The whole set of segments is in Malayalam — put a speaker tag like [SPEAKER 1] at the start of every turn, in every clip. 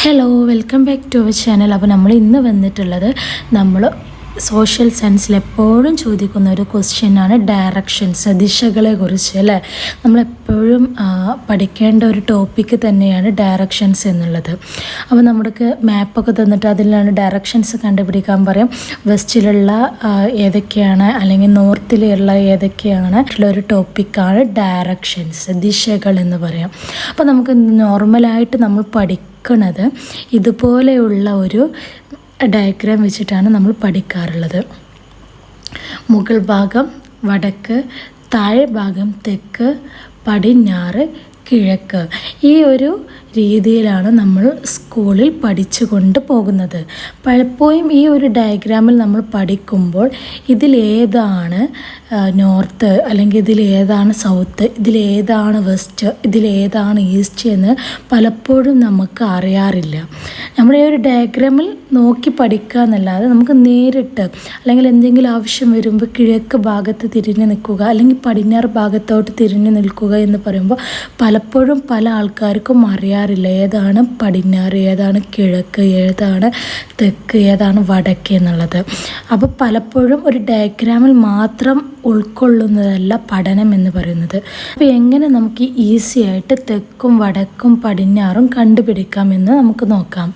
[SPEAKER 1] Hello welcome back to our channel അപ്പോൾ നമ്മൾ ഇന്ന് വന്നിട്ടുള്ളത് നമ്മൾ സോഷ്യൽ സയൻസിൽ എപ്പോഴും ചോദിക്കുന്ന ഒരു ക്വസ്റ്റ്യനാണ് ഡയറക്ഷൻസ് ദിശകളെ കുറിച്ച് അല്ലേ? നമ്മളെപ്പോഴും പഠിക്കേണ്ട ഒരു ടോപ്പിക്ക് തന്നെയാണ് ഡയറക്ഷൻസ് എന്നുള്ളത്. അപ്പോൾ നമുക്ക് മാപ്പൊക്കെ തന്നിട്ട് അതിലാണ് ഡയറക്ഷൻസ് കണ്ടുപിടിക്കാൻ പറയും. വെസ്റ്റിലുള്ള ഏതൊക്കെയാണ്? അല്ലെങ്കിൽ നോർത്തിലുള്ള ഏതൊക്കെയാണ് ഒരു ടോപ്പിക്കാണ് ഡയറക്ഷൻസ് ദിശകൾ എന്ന് പറയാം. അപ്പോൾ നമുക്ക് നോർമലായിട്ട് നമ്മൾ പഠിക്കുന്നത് ഇതുപോലെയുള്ള ഒരു ഡയഗ്രാം വെച്ചിട്ടാണ് നമ്മൾ പഠിക്കാറുള്ളത്. മുകൾ ഭാഗം വടക്ക് താഴെ ഭാഗം തെക്ക് പടിഞ്ഞാറ് കിഴക്ക്. ഈ ഒരു രീതിയിലാണ് നമ്മൾ സ്കൂളിൽ പഠിച്ചു കൊണ്ട് പോകുന്നത്. പലപ്പോഴും ഈ ഒരു ഡയഗ്രാമിൽ നമ്മൾ പഠിക്കുമ്പോൾ ഇതിലേതാണ് നോർത്ത് അല്ലെങ്കിൽ ഇതിലേതാണ് സൗത്ത് ഇതിലേതാണ് വെസ്റ്റ് ഇതിലേതാണ് ഈസ്റ്റ് എന്ന് പലപ്പോഴും നമുക്ക് അറിയാറില്ല. നമ്മുടെ ഈ ഒരു ഡയഗ്രാമിൽ നോക്കി പഠിക്കുക എന്നല്ലാതെ നമുക്ക് നേരിട്ട് അല്ലെങ്കിൽ എന്തെങ്കിലും ആവശ്യം വരുമ്പോൾ കിഴക്ക് ഭാഗത്ത് തിരിഞ്ഞ് നിൽക്കുക അല്ലെങ്കിൽ പടിഞ്ഞാറ് ഭാഗത്തോട്ട് തിരിഞ്ഞ് നിൽക്കുക എന്ന് പറയുമ്പോൾ പലപ്പോഴും പല ആൾക്കാർക്കും അറിയാറില്ല ഏതാണ് പടിഞ്ഞാറ് ഏതാണ് കിഴക്ക് ഏതാണ് തെക്ക് ഏതാണ് വടക്ക് എന്നുള്ളത്. അപ്പോൾ പലപ്പോഴും ഒരു ഡയഗ്രാമിൽ മാത്രം ഉൾക്കൊള്ളുന്നതല്ല പഠനം എന്ന് പറയുന്നത്. അപ്പോൾ എങ്ങനെ നമുക്ക് ഈസി ആയിട്ട് തെക്കും വടക്കും പടിഞ്ഞാറും കണ്ടുപിടിക്കാമെന്ന് നമുക്ക് നോക്കാം.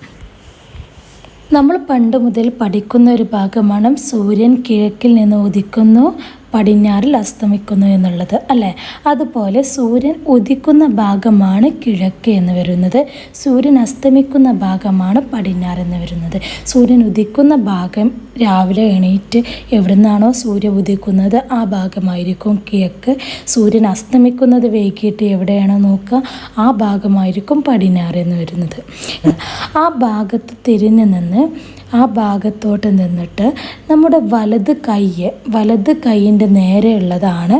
[SPEAKER 1] നമ്മൾ പണ്ട് മുതൽ പഠിക്കുന്ന ഒരു ഭാഗമാണ് സൂര്യൻ കിഴക്കിൽ നിന്ന് ഉദിക്കുന്നു പടിഞ്ഞാറിൽ അസ്തമിക്കുന്നു എന്നുള്ളത് അല്ലേ? അതുപോലെ സൂര്യൻ ഉദിക്കുന്ന ഭാഗമാണ് കിഴക്ക് എന്ന് വരുന്നത്. സൂര്യൻ അസ്തമിക്കുന്ന ഭാഗമാണ് പടിഞ്ഞാറ് എന്ന് വരുന്നത്. സൂര്യൻ ഉദിക്കുന്ന ഭാഗം രാവിലെ എണീറ്റ് എവിടുന്നാണോ സൂര്യ ഉദിക്കുന്നത് ആ ഭാഗമായിരിക്കും കിഴക്ക്. സൂര്യൻ അസ്തമിക്കുന്നത് വൈകിട്ട് എവിടെയാണോ നോക്കുക ആ ഭാഗമായിരിക്കും പടിഞ്ഞാറ് എന്ന് വരുന്നത്. ആ ഭാഗത്ത് തിരിഞ്ഞു നിന്ന് ആ ഭാഗത്തോട്ട് നിന്നിട്ട് നമ്മുടെ വലത് കൈയ്യ് വലത് കൈയിന്റെ നേരെയുള്ളതാണ്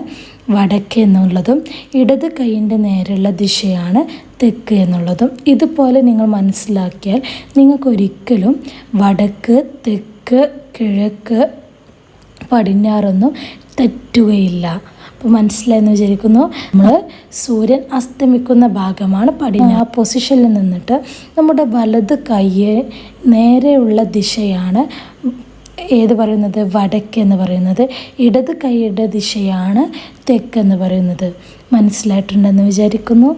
[SPEAKER 1] വടക്ക് എന്നുള്ളതും ഇടത് കൈയിന്റെ നേരെയുള്ള ദിശയാണ് തെക്ക് എന്നുള്ളതും. ഇതുപോലെ നിങ്ങൾ മനസ്സിലാക്കിയാൽ നിങ്ങൾക്കൊരിക്കലും വടക്ക് തെക്ക് കിഴക്ക് പടിഞ്ഞാറൊന്നും തെറ്റുകയില്ല. അപ്പോൾ മനസ്സിലായെന്ന് വിചാരിക്കുന്നു നമ്മൾ സൂര്യൻ അസ്തമിക്കുന്ന ഭാഗമാണ് പടിഞ്ഞാ പൊസിഷനിൽ നിന്നിട്ട് നമ്മുടെ വലത് കൈയ്യ് നേരെയുള്ള ദിശയാണ് ഏത് പറയുന്നത്? വടക്ക് എന്ന് പറയുന്നത്. ഇടത് കൈയുടെ ദിശയാണ് തെക്ക് എന്ന് പറയുന്നത്. മനസ്സിലായിട്ടുണ്ടെന്ന് വിചാരിക്കുന്നു?